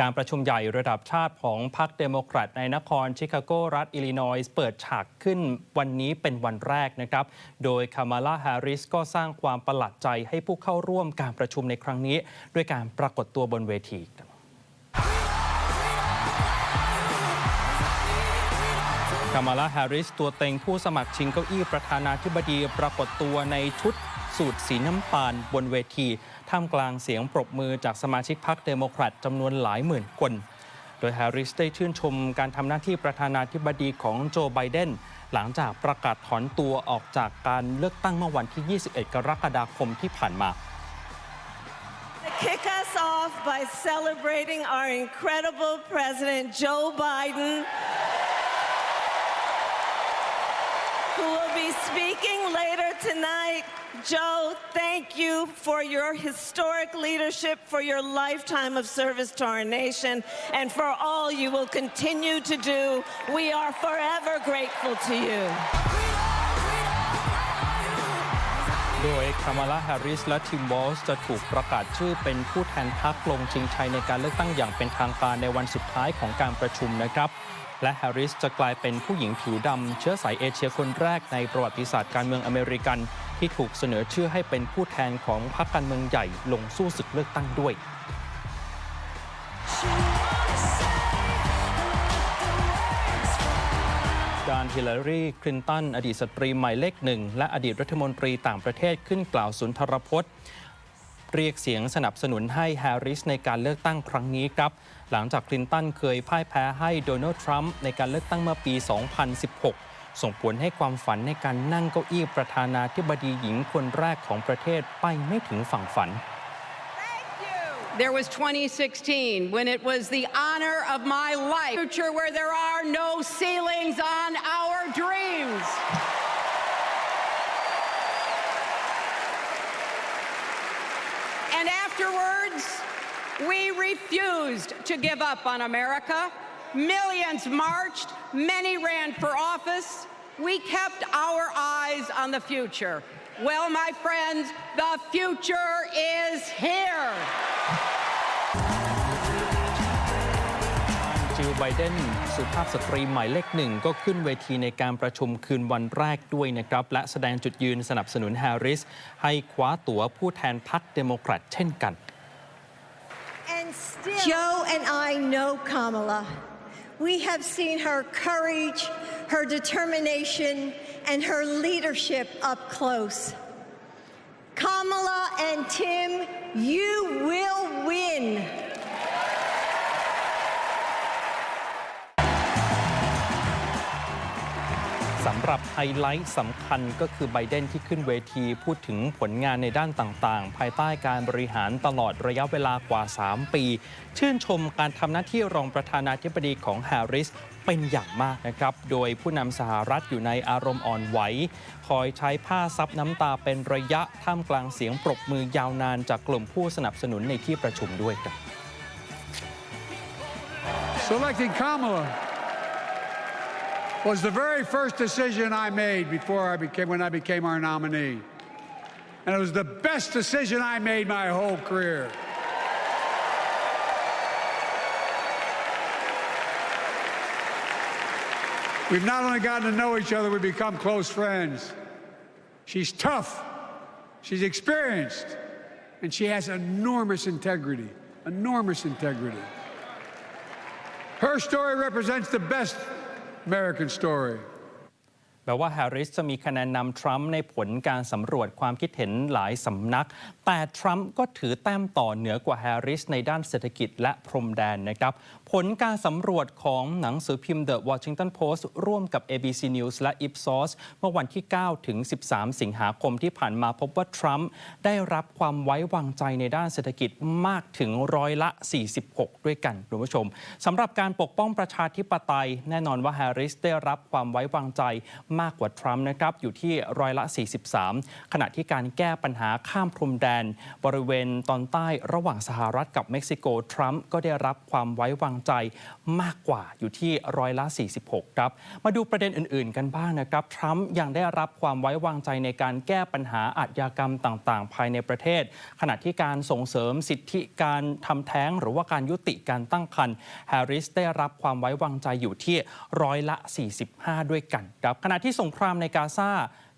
การประชุมใหญ่ระดับชาติของพรรคเดโมแครตในนครชิคาโกรัฐ อิลลินอยส์เปิดฉากขึ้นวันนี้เป็นวันแรกนะครับ โดยคามาลาแฮร์ริสก็สร้างความประหลาดใจให้ผู้เข้าร่วมการประชุมในครั้งนี้ ด้วยการปรากฏตัวบนเวที คามาลาแฮร์ริสตัวเต็งผู้สมัครชิงเก้าอี้ประธานาธิบดีปรากฏตัวในชุดสูทสีน้ำตาลบนเวที ท่ามกลางเสียงปรบมือจากสมาชิกพรรคเดโมแครตจำนวนหลายหมื่นคน โดยแฮร์ริสได้ชื่นชมการทำหน้าที่ประธานาธิบดีของโจไบเดนหลังจากประกาศถอนตัวออกจากการเลือกตั้งเมื่อวันที่ 21 กรกฎาคมที่ผ่านมา Kick us off by celebrating our incredible President Joe Biden, be speaking later tonight. Joe, thank you for your historic leadership, for your lifetime of service to our nation, and for all you will continue to do. We are forever grateful to you. โดยคามาลาแฮร์ริสและทิมวอลส์จะถูกประกาศชื่อเป็นผู้แทนพรรคลงชิงชัยในการเลือกตั้งอย่างเป็นทางการในวันสุดท้ายของการประชุมนะครับ และแฮร์ริสจะกลายเป็นผู้หญิงผิวดำเชื้อสายเอเชียคนแรกในประวัติศาสตร์การเมืองอเมริกัน ที่ถูกเสนอชื่อให้เป็นผู้แทนของพรรคการเมืองใหญ่ลงสู้ศึกเลือกตั้งด้วย ด้านฮิลลารีคลินตัน อดีตสตรีหมายเลขหนึ่ง และอดีตรัฐมนตรีต่างประเทศขึ้นกล่าวสุนทรพจน์ เรียกเสียงสนับสนุนให้แฮร์ริสในการเลือกตั้งครั้งนี้ครับ หลังจากคลินตันเคยพ่ายแพ้ให้โดนัลด์ทรัมป์ในการเลือกตั้งเมื่อปี 2016 ส่งผลให้ความฝันในการนั่งเก้าอี้ประธานาธิบดีหญิงคนแรกของประเทศไปไม่ถึงฝั่งฝัน There was 2016 when it was the honor of my life, future where there are no ceilings on our dreams. And afterwards, we refused to give up on America. Millions marched, many ran for office. We kept our eyes on the future. Well, my friends, the future is here. จิลไบเดนสุภาพสตรีหมายเลขหนึ่งก็ขึ้นเวทีในการประชุมคืนวันแรกด้วยนะครับ และแสดงจุดยืนสนับสนุนแฮร์ริส ให้คว้าตั๋วผู้แทนพรรคเดโมแครตเช่นกัน Joe and I know Kamala. We have seen her courage, her determination, and her leadership up close. Kamala and Tim, you will win. หรับไฮไลท์สำคัญก็คือไบเดนที่ขึ้นเวทีพูดถึงผลงานในด้านต่างๆ ภายใต้การบริหารตลอดระยะเวลากว่า 3 ปี ชื่นชมการทำหน้าที่รองประธานาธิบดีของแฮร์ริสเป็นอย่างมากนะครับ โดยผู้นำสหรัฐอยู่ในอารมณ์อ่อนไหว คอยใช้ผ้าซับน้ำตาเป็นระยะท่ามกลางเสียงปรบมือยาวนานจากกลุ่มผู้สนับสนุนในที่ประชุมด้วยครับ Selecting Kamala was the very first decision I made before I became when I became our nominee. And it was the best decision I made my whole career. We've not only gotten to know each other, we've become close friends. She's tough, she's experienced, and she has enormous integrity. Enormous integrity. Her story represents the best American story. แปลว่าแฮร์ริสจะมีคะแนนนำทรัมป์ในผลการสำรวจความคิดเห็นหลายสำนัก แต่ทรัมป์ก็ถือแต้มต่อเหนือกว่าแฮร์ริสในด้านเศรษฐกิจและพรมแดนนะครับ ผลการสำรวจของหนังสือพิมพ์ The Washington Post ร่วมกับ ABC News และ Ipsos เมื่อวันที่ 9 ถึง 13 สิงหาคมที่ผ่านมาพบว่าทรัมป์ได้รับความไว้วางใจในด้านเศรษฐกิจมากถึงร้อยละ 46 ด้วยกันคุณผู้ชมสำหรับการปกป้องประชาธิปไตย แน่นอนว่าแฮร์ริสได้รับความไว้วางใจมากกว่าทรัมป์นะครับอยู่ที่ร้อยละ 43 ขณะที่การแก้ปัญหาข้ามพรมแดน บริเวณตอนใต้ระหว่างสหรัฐกับเม็กซิโก ทรัมป์ก็ได้รับความไว้วางใจมากกว่าอยู่ที่ร้อยละ 46 ครับ มาดูประเด็นอื่น ๆ กันบ้างนะครับ ทรัมป์ยังได้รับความไว้วางใจในการแก้ปัญหาอาชญากรรมต่าง ๆ ภายในประเทศ ขณะที่การส่งเสริมสิทธิการทำแท้ง หรือว่าการยุติการตั้งครรภ์แฮร์ริสได้รับความไว้วางใจอยู่ที่ร้อยละ 45 ด้วยกันครับขณะที่สงครามในกาซา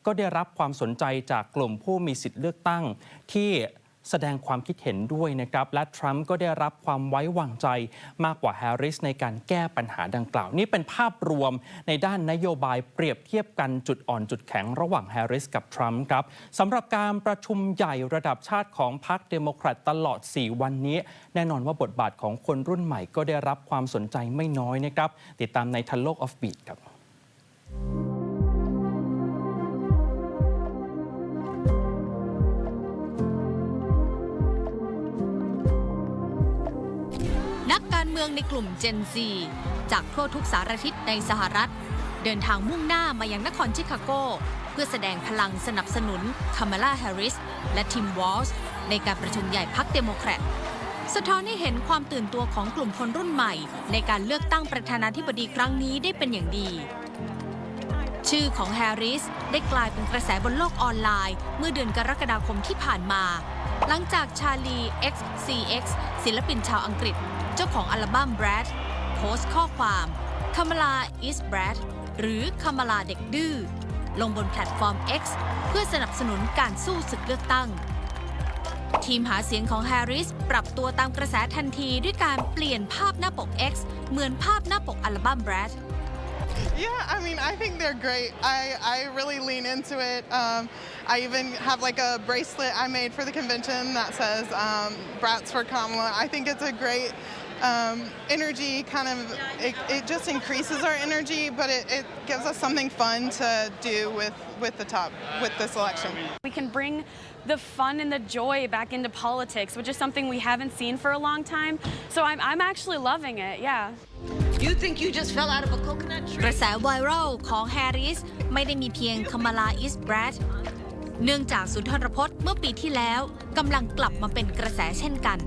ก็ได้รับความสนใจจากกลุ่มผู้มีสิทธิเลือกตั้ง ที่แสดงความคิดเห็นด้วยนะครับ และทรัมป์ก็ได้รับความไว้วางใจมากกว่าแฮร์ริสในการแก้ปัญหาดังกล่าว นี่เป็นภาพรวมในด้านนโยบายเปรียบเทียบกันจุดอ่อนจุดแข็งระหว่างแฮร์ริสกับทรัมป์ครับสำหรับการประชุมใหญ่ระดับชาติของพรรคเดโมแครตตลอด 4 วันนี้ แน่นอนว่าบทบาทของคนรุ่นใหม่ก็ได้รับความสนใจไม่น้อยนะครับติดตามในทันโลกออฟบีทครับ นักการเมืองในกลุ่ม Gen Z จากทั่วทุกสารทิศในสหรัฐ เดินทางมุ่งหน้ามายังนครชิคาโก เพื่อแสดงพลังสนับสนุนคามาลาแฮร์ริส และทิมวอลส์ในการประชุมใหญ่พรรคเดโมแครตสะท้อนให้เห็นความตื่นตัวของกลุ่มคนรุ่นใหม่ ในการเลือกตั้งประธานาธิบดีครั้งนี้ได้เป็นอย่างดี ชื่อของแฮร์ริสได้กลายเป็นกระแสบนโลกออนไลน์ เมื่อเดือนกรกฎาคมที่ผ่านมา หลังจากชาลี XCX ศิลปินชาวอังกฤษ เจ้าของอัลบั้ม Brad โพสต์ข้อความคามาลา is Brad หรือคามาลาเด็กดื้อ ลงบนแพลตฟอร์ม X เพื่อสนับสนุนการสู้ศึกเลือกตั้ง ทีมหาเสียงของแฮร์ริสปรับตัวตามกระแสทันทีด้วยการเปลี่ยนภาพหน้าปก X เหมือนภาพหน้าปกอัลบั้ม Brad Yeah, I mean, I think they're great. I, I really lean into it. Um, I even have like a bracelet I made for the convention that says um, Brats for Kamala. I think it's a great um, energy kind of, it, it just increases our energy, but it, it gives us something fun to do with, with the top, with this election. We can bring the fun and the joy back into politics, which is something we haven't seen for a long time. So I'm, I'm actually loving it, yeah. You think you just fell out of a coconut ก tree? ระแสไวรัลของแฮร์ริสไม่ได้มีเพียงคามาลาอิสแบรดเนื่องจากสุนทรพจน์เมื่อปีที่แล้วกำลังกลับมาเป็นกระแสเช่นกัน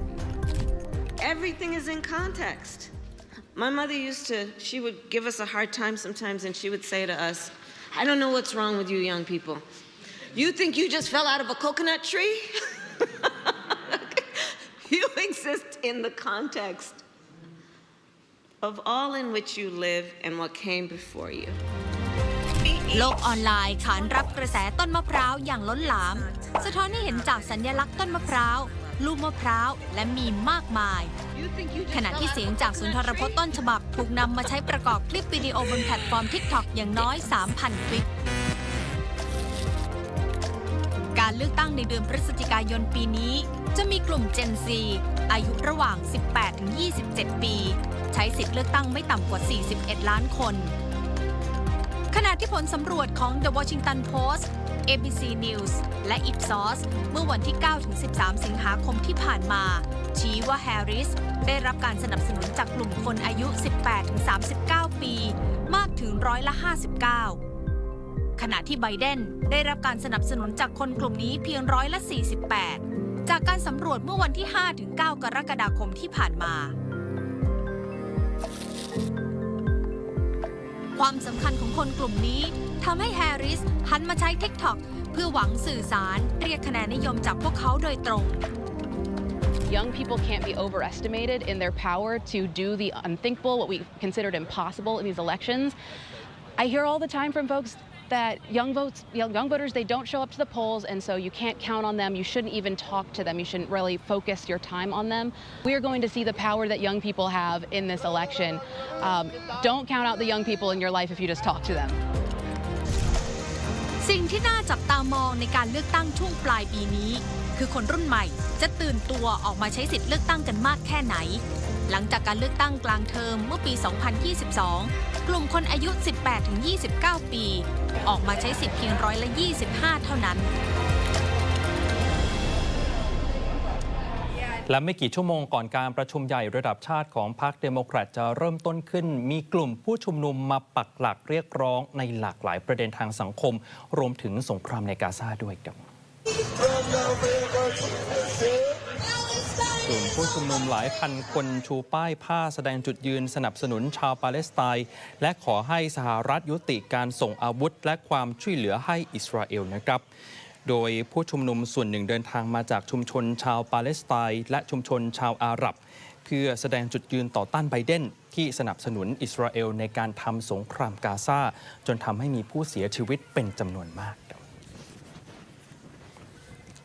Everything is in context. My mother used to, she would give us a hard time sometimes, and she would say to us, I don't know what's wrong with you young people. You think you just fell out of a coconut tree? you exist in the context of all in which you live and what came before you. โลกออนไลน์ขานรับกระแสต้นมะพร้าวอย่างล้นหลาม สะท้อนให้เห็นจากสัญลักษณ์ต้นมะพร้าว ลูกมะพร้าว และมีมากมาย ขณะที่เสียงจากสุนทรพจน์ต้นฉบับ ถูกนำมาใช้ประกอบคลิปวิดีโอบนแพลตฟอร์ม TikTok อย่างน้อย 3,000 คลิป การเลือกตั้งในเดือนพฤศจิกายนปีนี้ จะมีกลุ่ม Gen Z อายุระหว่าง 18-27 ปี ใช้สิทธิ์เลือกตั้งไม่ต่ำกว่า 41 ล้านคนขณะที่ผลสำรวจของ The Washington Post ABC News และ Ipsos เมื่อวันที่ 9-13 สิงหาคมที่ผ่านมา ชี้ว่าแฮร์ริสได้รับการสนับสนุนจากกลุ่มคนอายุ 18-39 ปี มากถึงร้อยละ 59 ขณะที่ไบเดนได้รับการสนับสนุนจากคนกลุ่มนี้เพียงร้อยละ 48 จากการสำรวจเมื่อวันที่ 5-9 กรกฎาคมที่ผ่านมา ความสำคัญของคนกลุ่มนี้ทำให้แฮร์ริสหันมาใช้ TikTok เพื่อหวังสื่อสารเรียกคะแนนนิยมจากพวกเขาโดยตรง Young people can't be overestimated in their power to do the unthinkable, what we considered impossible in these elections. I hear all the time from folks that young votes, young voters, they don't show up to the polls, and so you can't count on them. You shouldn't even talk to them. You shouldn't really focus your time on them. We are going to see the power that young people have in this election. Um, don't count out the young people in your life if you just talk to them. สิ่งที่น่าจับตามองในการเลือกตั้งช่วงปลายปีนี้ หลังจากการเลือกตั้งกลางเทอมเมื่อปี 2022 กลุ่มคนอายุ 18-29 ปี ออกมาใช้สิทธิ์เพียงร้อยละ 25 เท่านั้นและไม่กี่ชั่วโมงก่อนการประชุมใหญ่ระดับชาติของพรรคเดโมแครตจะเริ่มต้นขึ้น มีกลุ่มผู้ชุมนุมมาปักหลักเรียกร้องในหลากหลายประเด็นทางสังคม รวมถึงสงครามในกาซาด้วยครับ กลุ่มผู้ชุมนุมหลายพันคนชูป้ายผ้าแสดงจุดยืนสนับสนุนชาวปาเลสไตน์และขอให้สหรัฐยุติการส่งอาวุธ และความช่วยเหลือให้อิสราเอลนะครับ โดยผู้ชุมนุมส่วนหนึ่งเดินทางมาจากชุมชนชาวปาเลสไตน์และชุมชนชาวอาหรับ เพื่อแสดงจุดยืนต่อต้านไบเดนที่สนับสนุนอิสราเอลในการทำสงครามกาซาจนทำให้มีผู้เสียชีวิตเป็นจำนวนมากครับ